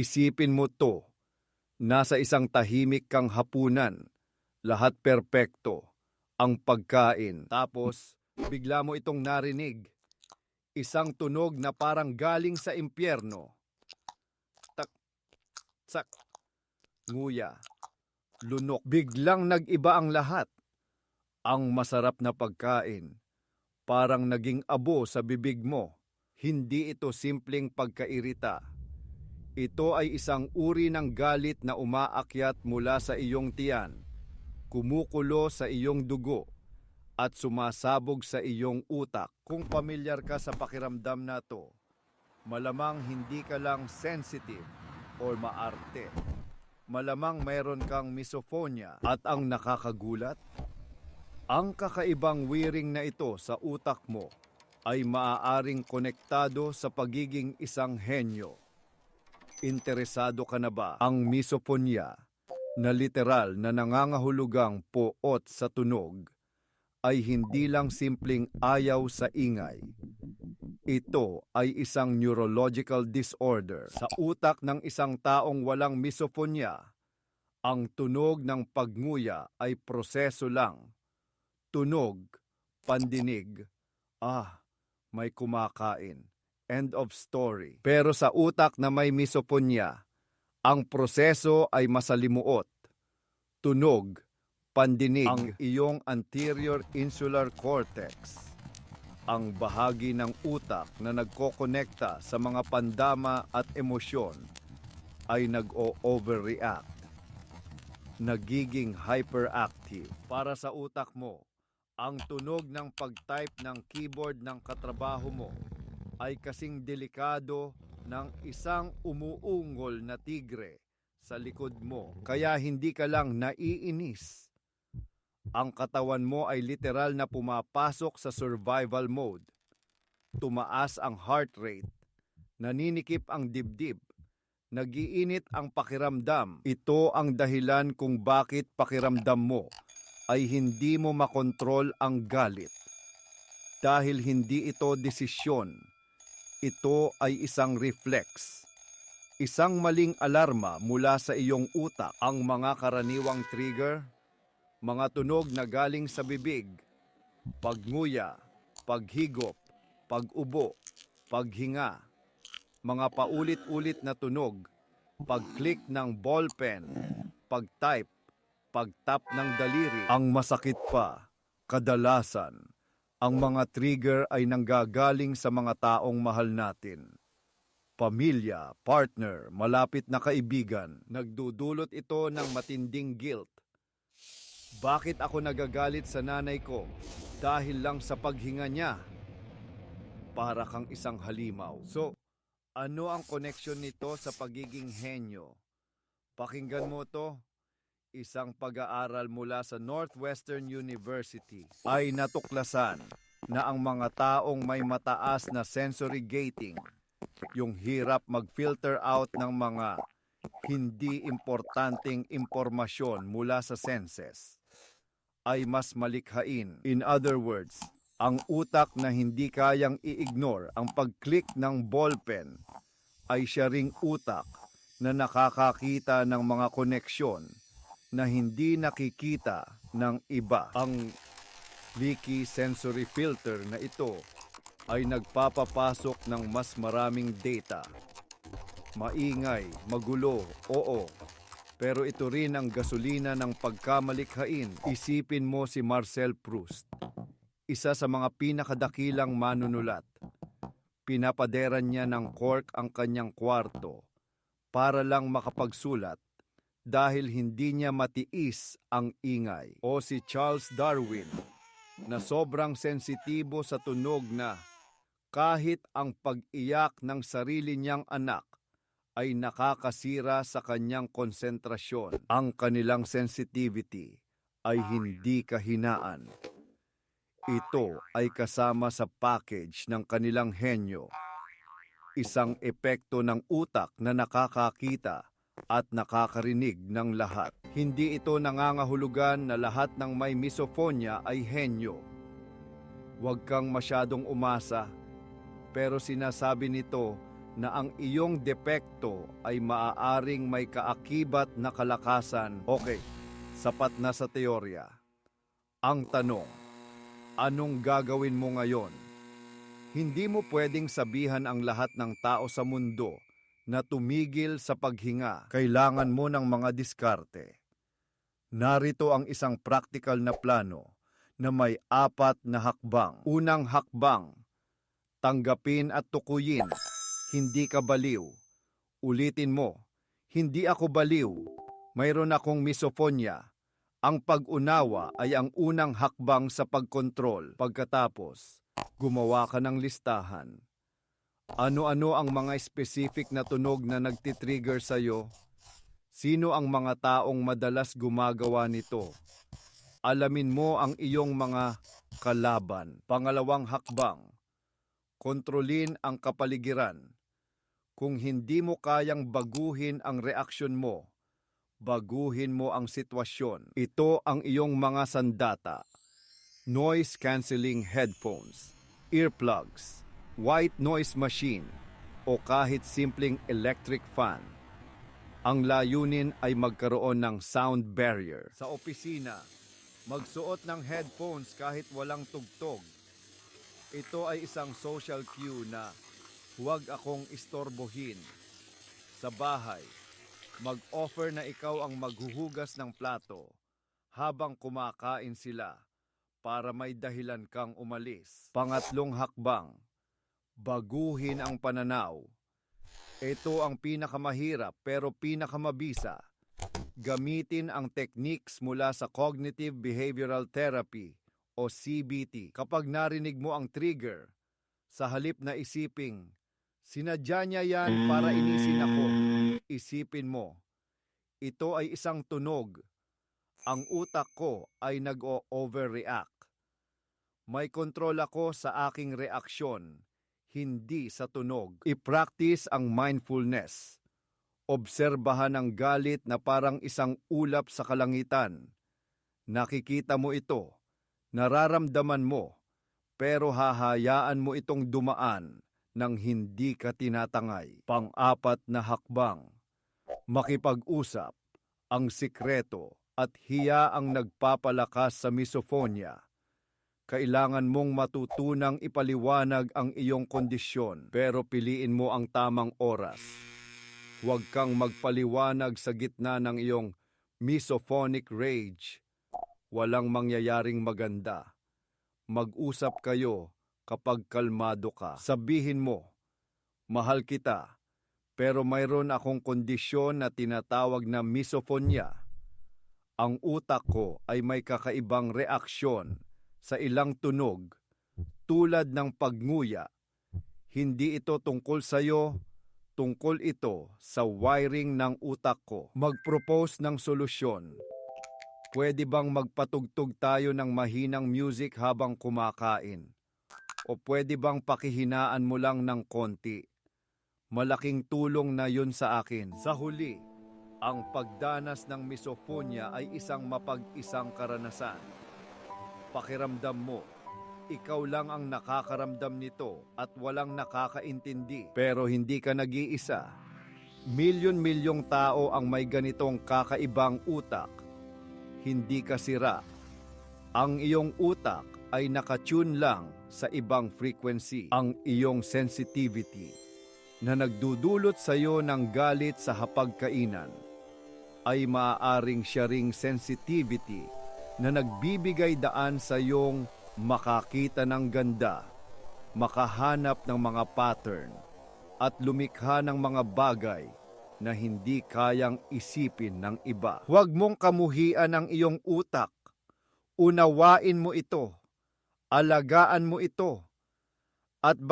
Isipin mo to. Nasa isang tahimik kang hapunan. Lahat perpekto. Ang pagkain. Tapos, bigla mo itong narinig. Isang tunog na parang galing sa impyerno. Tak, sak, nguya, lunok. Biglang nag-iba ang lahat. Ang masarap na pagkain. Parang naging abo sa bibig mo. Hindi ito simpleng pagkairita. Ito ay isang uri ng galit na umaakyat mula sa iyong tiyan, kumukulo sa iyong dugo, at sumasabog sa iyong utak. Kung pamilyar ka sa pakiramdam na to, malamang hindi ka lang sensitive or maarte. Malamang mayroon kang misophonia at ang nakakagulat, ang kakaibang wiring na ito sa utak mo ay maaaring konektado sa pagiging isang henyo. Interesado ka na ba ang misophonia na literal na nangangahulugang poot sa tunog ay hindi lang simpleng ayaw sa ingay. Ito ay isang neurological disorder sa utak ng isang taong walang misophonia. Ang tunog ng pagnguya ay proseso lang. Tunog, pandinig, ah, may kumakain. End of story. Pero sa utak na may misophonia, ang proseso ay masalimuot. Tunog, pandinig, ang iyong anterior insular cortex, ang bahagi ng utak na nagkokonekta sa mga pandama at emosyon, ay nag-o-overreact. Nagiging hyperactive. Para sa utak mo, ang tunog ng pag-type ng keyboard ng katrabaho mo ay kasing delikado ng isang umuungol na tigre sa likod mo. Kaya hindi ka lang naiinis. Ang katawan mo ay literal na pumapasok sa survival mode. Tumaas ang heart rate, naninikip ang dibdib, nagiinit ang pakiramdam. Ito ang dahilan kung bakit pakiramdam mo ay hindi mo makontrol ang galit. Dahil hindi ito desisyon, ito ay isang reflex. Isang maling alarma mula sa iyong utak. Ang mga karaniwang trigger, mga tunog na galing sa bibig, pagnguya, paghigop, pag-ubo, paghinga, mga paulit-ulit na tunog, pag-click ng ballpen, pag-type, pag-tap ng daliri. Ang masakit pa, kadalasan, ang mga trigger ay nanggagaling sa mga taong mahal natin. Pamilya, partner, malapit na kaibigan, nagdudulot ito ng matinding guilt. Bakit ako nagagalit sa nanay ko? Dahil lang sa paghinga niya. Para kang isang halimaw. So, ano ang koneksyon nito sa pagiging henyo? Pakinggan mo to isang pag-aaral mula sa Northwestern University ay natuklasan na ang mga taong may mataas na sensory gating, yung hirap mag-filter out ng mga hindi importanteng impormasyon mula sa senses, ay mas malikhain. In other words, ang utak na hindi kayang i-ignore ang pag-click ng ballpen ay siya ring utak na nakakakita ng mga koneksyon na hindi nakikita ng iba. Ang leaky sensory filter na ito ay nagpapapasok ng mas maraming data. Maingay, magulo, oo. Pero ito rin ang gasolina ng pagkamalikhain. Isipin mo si Marcel Proust, isa sa mga pinakadakilang manunulat. Pinapaderan niya ng cork ang kanyang kwarto para lang makapagsulat dahil hindi niya matiis ang ingay. O si Charles Darwin na sobrang sensitibo sa tunog na kahit ang pag-iyak ng sarili niyang anak ay nakakasira sa kanyang konsentrasyon. Ang kanilang sensitivity ay hindi kahinaan. Ito ay kasama sa package ng kanilang henyo. Isang epekto ng utak na nakakakita at nakakarinig ng lahat. Hindi ito nangangahulugan na lahat ng may misophonia ay henyo. Huwag kang masyadong umasa, pero sinasabi nito na ang iyong depekto ay maaaring may kaakibat na kalakasan. Okay, sapat na sa teorya. Ang tanong, anong gagawin mo ngayon? Hindi mo pwedeng sabihan ang lahat ng tao sa mundo na tumigil sa paghinga. Kailangan mo ng mga diskarte. Narito ang isang practical na plano na may apat na hakbang. Unang hakbang, tanggapin at tukuyin, hindi ka baliw. Ulitin mo, hindi ako baliw. Mayroon akong misophonia. Ang pag-unawa ay ang unang hakbang sa pagkontrol. Pagkatapos, gumawa ka ng listahan. Ano-ano ang mga specific na tunog na nagtitrigger sa'yo? Sino ang mga taong madalas gumagawa nito? Alamin mo ang iyong mga kalaban. Pangalawang hakbang, kontrolin ang kapaligiran. Kung hindi mo kayang baguhin ang reaksyon mo, baguhin mo ang sitwasyon. Ito ang iyong mga sandata. Noise cancelling headphones, earplugs, white noise machine, o kahit simpleng electric fan. Ang layunin ay magkaroon ng sound barrier. Sa opisina, magsuot ng headphones kahit walang tugtog. Ito ay isang social cue na huwag akong istorbohin. Sa bahay, mag-offer na ikaw ang maghuhugas ng plato habang kumakain sila para may dahilan kang umalis. Pangatlong hakbang, baguhin ang pananaw. Ito ang pinakamahirap pero pinakamabisa. Gamitin ang techniques mula sa Cognitive Behavioral Therapy o CBT. Kapag narinig mo ang trigger, sa halip na isiping, sinadya niya yan para inisin ako. Isipin mo, ito ay isang tunog. Ang utak ko ay nag-overreact. May kontrol ako sa aking reaksyon, hindi sa tunog. I-practice ang mindfulness. Obserbahan ang galit na parang isang ulap sa kalangitan. Nakikita mo ito, nararamdaman mo, pero hahayaan mo itong dumaan nang hindi ka tinatangay. Pang-apat na hakbang, makipag-usap, ang sikreto at hiya ang nagpapalakas sa misophonia. Kailangan mong matutunang ipaliwanag ang iyong kondisyon pero piliin mo ang tamang oras. Huwag kang magpaliwanag sa gitna ng iyong misophonic rage. Walang mangyayaring maganda. Mag-usap kayo kapag kalmado ka. Sabihin mo, mahal kita, pero mayroon akong kondisyon na tinatawag na misophonia. Ang utak ko ay may kakaibang reaksyon sa ilang tunog tulad ng pagnguya. Hindi ito tungkol sa iyo, tungkol ito sa wiring ng utak ko. Mag-propose ng solusyon. Pwede bang magpatugtog tayo ng mahinang music habang kumakain? O pwede bang pakihinaan mo lang ng konti? Malaking tulong na yun sa akin. Sa huli, ang pagdanas ng misophonia ay isang mapag-isang karanasan. Pakiramdam mo, ikaw lang ang nakakaramdam nito at walang nakakaintindi. Pero hindi ka nag-iisa. Milyon-milyong tao ang may ganitong kakaibang utak. Hindi ka sira. Ang iyong utak ay nakatune lang sa ibang frequency. Ang iyong sensitivity na nagdudulot sa iyo ng galit sa hapagkainan ay maaaring siya ring sensitivity na nagbibigay daan sa iyong makakita ng ganda, makahanap ng mga pattern, at lumikha ng mga bagay na hindi kayang isipin ng iba. Huwag mong kamuhian ang iyong utak. Unawain mo ito. Alagaan mo ito. At bak-